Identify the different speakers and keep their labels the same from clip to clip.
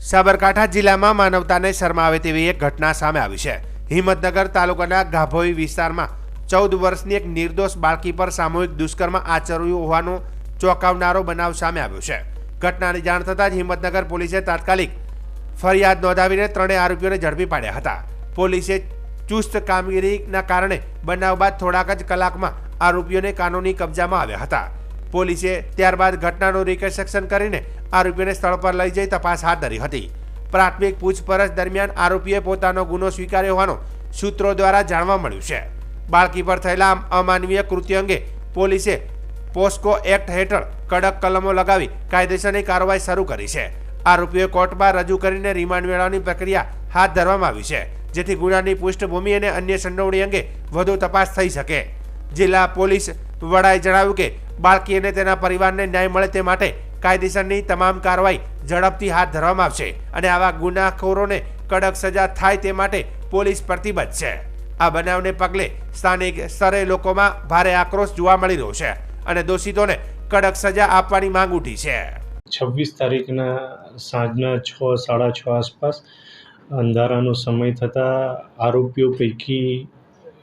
Speaker 1: સાબરકાંઠા જિલ્લામાં માનવતાને શરમાવે તેવી એક ઘટના સામે આવી છે. હિંમતનગર તાલુકાના ગાભોઈ વિસ્તારમાં ચૌદ વર્ષની એક નિર્દોષ બાળકી પર સામૂહિક દુષ્કર્મ આચર્યું હોવાનો ચોંકાવનારો બનાવ સામે આવ્યો છે. ઘટનાની જાણ થતાં જ હિંમતનગર પોલીસે તાત્કાલિક ફરિયાદ નોંધાવીને ત્રણેય આરોપીઓને ઝડપી પાડ્યા હતા. પોલીસે ચુસ્ત કામગીરીના કારણે બનાવ બાદ થોડાક જ કલાકમાં આરોપીઓને કાનૂની કબજામાં આવ્યા હતા. પોલીસે ત્યારબાદ ઘટનાનું રિકન્સ્ટ્રક્શન કરીને આરોપીઓને સ્થળ પર લઈ જઈ તપાસ હાથ ધરી હતી. પ્રાથમિક પૂછપરછ દરમિયાન આરોપીએ પોતાનો ગુનો સ્વીકાર્યો હોવાનું સૂત્રો દ્વારા જાણવા મળ્યું છે. બાળકી પર થયેલા અમાનવીય કૃત્ય અંગે પોલીસે પોસ્કો એક્ટ હેઠળ કડક કલમો લગાવી કાયદેસરની કાર્યવાહી શરૂ કરી છે. આરોપીઓ કોર્ટમાં રજૂ કરીને રિમાન્ડ મેળવવાની પ્રક્રિયા હાથ ધરવામાં આવી છે, જેથી ગુનાની પૃષ્ઠભૂમિ અને અન્ય સંડોવણી અંગે વધુ તપાસ થઈ શકે. જિલ્લા પોલીસ વડાએ જણાવ્યું કે બાળકી અને તેના પરિવારને ન્યાય મળે તે માટે કાયદેસરની તમામ કાર્યવાહી ઝડપથી હાથ ધરવામાં આવશે અને આવા ગુનાખોરોને કડક સજા થાય તે માટે પોલીસ પ્રતિબદ્ધ છે. આ બનાવને પગલે સ્થાનિક સ્તરે લોકોમાં ભારે આક્રોશ જોવા મળી રહ્યો છે અને દોષિતોને કડક સજા આપવાની માંગ ઉઠી છે.
Speaker 2: છવ્વીસ તારીખના સાંજના છ, સાડા છ આસપાસ અંધારાનો સમય થતાં આરોપીઓ પૈકી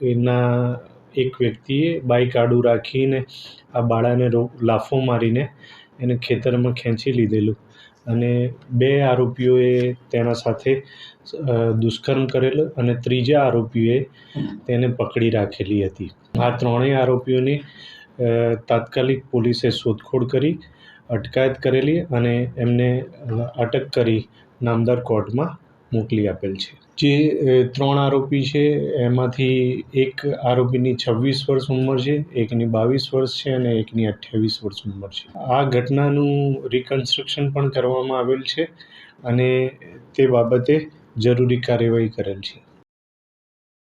Speaker 2: એના એક વ્યક્તિએ બાઇક આડું રાખીને આ બાળાને રો, લાફો મારીને એને ખેતરમાં ખેંચી લીધેલું. અને બે આરોપીઓએ તેના સાથે દુષ્કર્મ કરેલો અને ત્રીજા આરોપીએ તેને પકડી રાખેલી હતી. આ ત્રણેય આરોપીઓની તાત્કાલિક પોલીસે શોધખોળ કરી, અટકાયત કરેલી અને એમને અટક કરી નામદાર કોર્ટમાં મોકલી આપેલ છે. જે ત્રણ આરોપી છે, એમાંથી એક આરોપીની છવ્વીસ વર્ષ ઉંમર છે, એકની બાવીસ વર્ષ છે અને એકની અઠ્યાવીસ વર્ષ ઉંમર છે. આ ઘટનાનું રિકન્સ્ટ્રક્શન પણ કરવામાં આવેલ છે અને તે બાબતે જરૂરી કાર્યવાહી કરેલ છે.